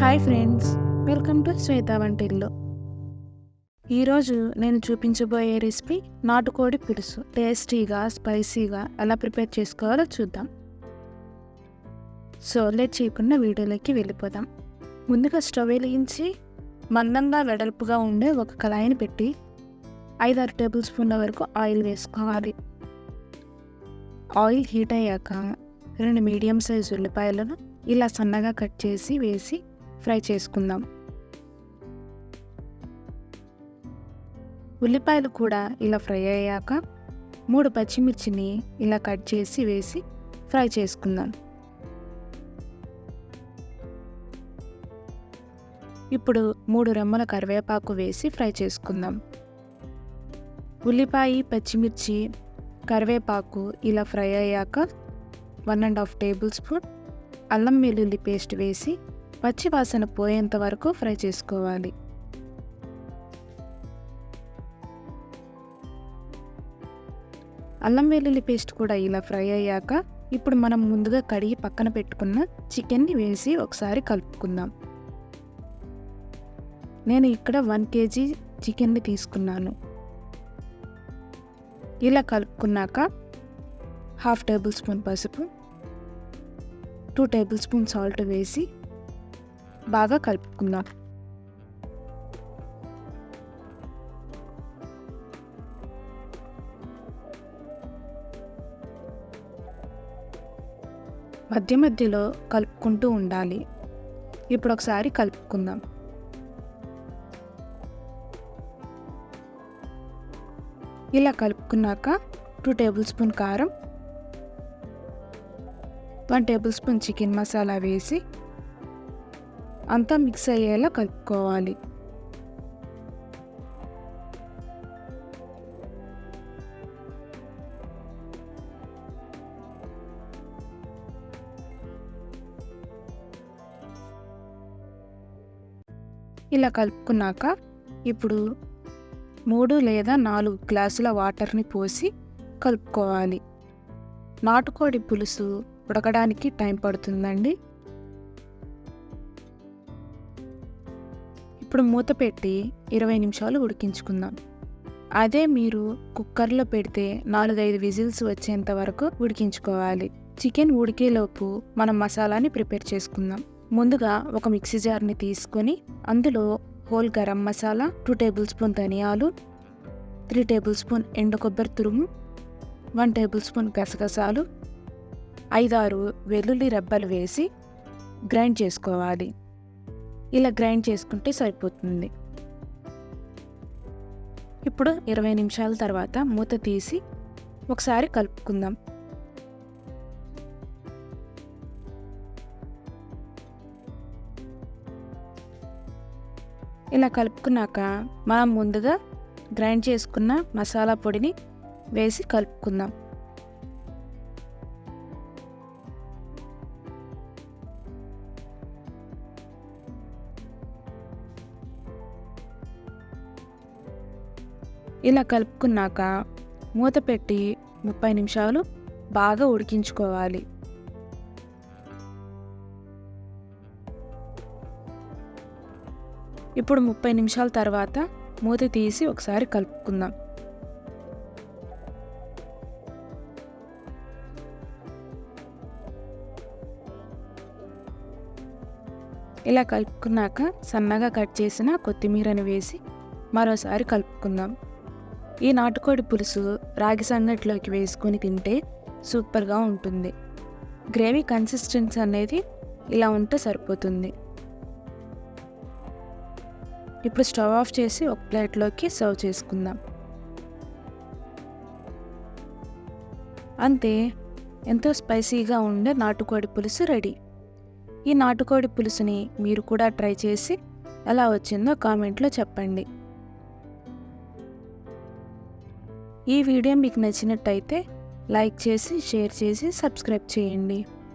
Hi friends welcome to Shweta వంటిల్లు. ఈరోజు నేను చూపించబోయే రెసిపీ నాటుకోడి పులుసు. టేస్టీగా స్పైసీగా ఎలా ప్రిపేర్ చేసుకోవాలో చూద్దాం. సో లేట్ చేయకుండా వీడియోలోకి వెళ్ళిపోదాం. ముందుగా స్టవ్ వెలిగించి మందంగా వెడల్పుగా ఉండే ఒక కళాయిని పెట్టి ఐదారు టేబుల్ స్పూన్ల వరకు ఆయిల్ వేసుకోవాలి. ఆయిల్ హీట్ అయ్యాక రెండు మీడియం సైజు ఉల్లిపాయలను ఇలా సన్నగా కట్ చేసి వేసి ఫ్రై చేసుకుందాం. ఉల్లిపాయలు కూడా ఇలా ఫ్రై అయ్యాక మూడు పచ్చిమిర్చిని ఇలా కట్ చేసి వేసి ఫ్రై చేసుకుందాం. ఇప్పుడు మూడు రెమ్మల కరివేపాకు వేసి ఫ్రై చేసుకుందాం. ఉల్లిపాయ పచ్చిమిర్చి కరివేపాకు ఇలా ఫ్రై అయ్యాక one and half tablespoon అల్లం వెల్లుల్లి పేస్ట్ వేసి పచ్చి వాసన పోయేంత వరకు ఫ్రై చేసుకోవాలి. అల్లం వెల్లుల్లి పేస్ట్ కూడా ఇలా ఫ్రై అయ్యాక ఇప్పుడు మనం ముందుగా కడిగి పక్కన పెట్టుకున్న చికెన్ని వేసి ఒకసారి కలుపుకుందాం. నేను ఇక్కడ వన్ కేజీ చికెన్ని తీసుకున్నాను. ఇలా కలుపుకున్నాక హాఫ్ టేబుల్ స్పూన్ పసుపు టూ టేబుల్ స్పూన్ సాల్ట్ వేసి బాగా కలుపుకుందాం. మధ్య మధ్యలో కలుపుకుంటూ ఉండాలి. ఇప్పుడు ఒకసారి కలుపుకుందాం. ఇలా కలుపుకున్నాక టూ టేబుల్ స్పూన్ కారం one tablespoon chicken masala వేసి అంతా మిక్స్ అయ్యేలా కలుపుకోవాలి. ఇలా కలుపుకున్నాక ఇప్పుడు మూడు లేదా నాలుగు గ్లాసుల వాటర్ని పోసి కలుపుకోవాలి. నాటుకోడి పులుసు ఉడకడానికి టైం పడుతుందండి. ఇప్పుడు మూత పెట్టి ఇరవై నిమిషాలు ఉడికించుకుందాం. అదే మీరు కుక్కర్లో పెడితే నాలుగైదు విజిల్స్ వచ్చేంత వరకు ఉడికించుకోవాలి. చికెన్ ఉడికేలోపు మనం మసాలాని ప్రిపేర్ చేసుకుందాం. ముందుగా ఒక మిక్సీ జార్ని తీసుకొని అందులో whole garam masala two tablespoon ధనియాలు త్రీ టేబుల్ స్పూన్ ఎండు కొబ్బరి తురుము వన్ టేబుల్ స్పూన్ గసగసాలు ఐదారు వెల్లుల్లి రెబ్బలు వేసి గ్రైండ్ చేసుకోవాలి. ఇలా గ్రైండ్ చేసుకుంటే సరిపోతుంది. ఇప్పుడు ఇరవై నిమిషాల తర్వాత మూత తీసి ఒకసారి కలుపుకుందాం. ఇలా కలుపుకున్నాక మనం ముందుగా గ్రైండ్ చేసుకున్న మసాలా పొడిని వేసి కలుపుకుందాం. ఇలా కలుపుకున్నాక మూత పెట్టి ముప్పై నిమిషాలు బాగా ఉడికించుకోవాలి. ఇప్పుడు ముప్పై నిమిషాల తర్వాత మూత తీసి ఒకసారి కలుపుకుందాం. ఇలా కలుపుకున్నాక సన్నగా కట్ చేసిన కొత్తిమీరని వేసి మరోసారి కలుపుకుందాం. ఈ నాటుకోడి పులుసు రాగి సంగట్లోకి వేసుకొని తింటే సూపర్గా ఉంటుంది. గ్రేవీ కన్సిస్టెన్సీ అనేది ఇలా ఉంటే సరిపోతుంది. ఇప్పుడు స్టవ్ ఆఫ్ చేసి ఒక ప్లేట్లోకి సర్వ్ చేసుకుందాం. అంతే ఎంతో స్పైసీగా ఉండే నాటుకోడి పులుసు రెడీ. ఈ నాటుకోడి పులుసుని మీరు కూడా ట్రై చేసి ఎలా వచ్చిందో కామెంట్లో చెప్పండి. ఈ వీడియో మీకు నచ్చినట్టయితే లైక్ చేసి షేర్ చేసి సబ్స్క్రైబ్ చేయండి.